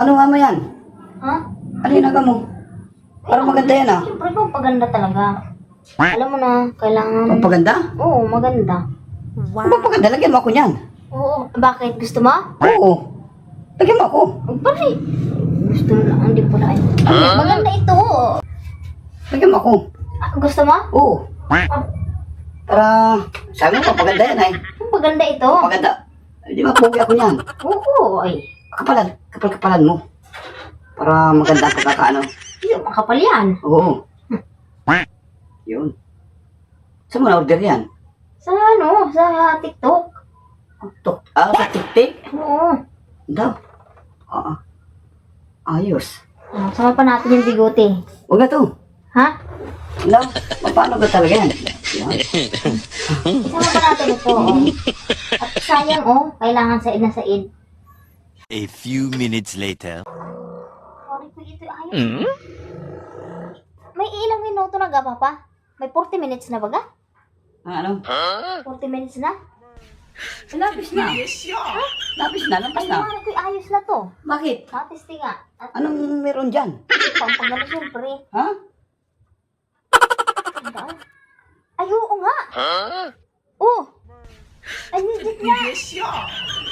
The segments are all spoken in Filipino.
Ano nga mo yan? Ha? Ano yung naga mo? Parang maganda yan ah. Siyempre po, paganda talaga. Alam mo na, kailangan... Pampaganda? Oo, maganda. Wow. Pampaganda, lagyan mo ako niyan. Oo, bakit? Gusto mo? Oo. Lagyan mo ako. Pare. Gusto mo lang, hindi pala eh. Maganda ito. Lagyan mo ako. Ah, gusto mo? Oo. Para, sabi mo, pampaganda yan ay. Maganda ito. Pampaganda. Hindi ba pogi ako niyan? Oo, ay. Kapalan, kapal-kapalan mo. Para maganda ang pagkakaano. Yun, makapal yan. Oo. Yun. Saan mo na-order yan? Sa ano, sa TikTok. Tok, ah, sa tik-tik? Oo. Daw. Oo. Ayos. Ah, sama pa natin yung bigote. Huwag na to. Ha? Daw, paano ba talaga yan? Yan. Isama pa natin ito. Oh. At sayang, oh, kailangan said na said. A few minutes later. Sorry po ito, ayos. May ilang minuto na ga, Papa? May 40 minutes na ba ga? Ah, ano? 40 minutes na? Lapis na. Lapis na, lampas na. Ay, ko ayos na to. Bakit? Natesti nga. At Anong meron dyan? pampagano siyempre. Ha? Ay, oo nga. Oo. Ay, legit na.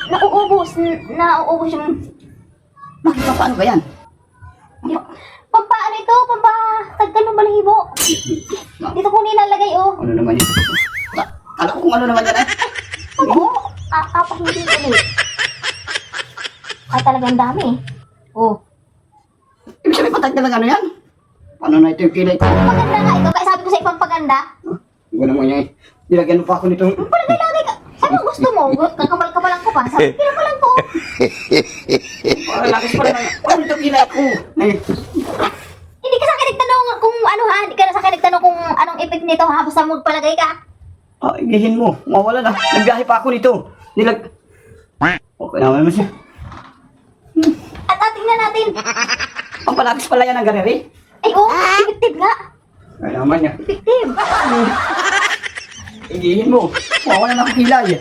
Nauubos. n- Nauubos yung... Bakit pa? Paano ba yan? Pampa, ano ito? Pampa, tagkan ng balahibo. Dito ko nilalagay, oh. Ano naman yun? Kala ko kung ano naman yan eh. Oo. Ah, apa hindi ulit. Ay, talagang dami. Oh. Ibig sabihin patag na lang ano yan? Paano na ito yung kilay ko? Maganda nga ito. Kaya sabi ko sa ipagpaganda. Hindi ko naman yan eh. Nilagyan mo pa ako nito. Palagay-lagay ka. Ano gusto mo? Kakapal-kapalan ko pa. Sabi naman ko. Lakis pa naman. Paano ito kilay ko? Hindi ka sa akin nagtanong kung ano ha. Hindi ka na sa akin nagtanong kung anong effect nito ha. Basta magpalagay ka. ah, igihin mo. Mawala na. Nagbiyahe pa ako nito. Nilag... Okay naman naman siya. At ating na natin. Ang palakis pala yan ng ganeri. Ay, oh, effective nga. Kaya naman niya. Igihin mo. Mawala na ako kilay.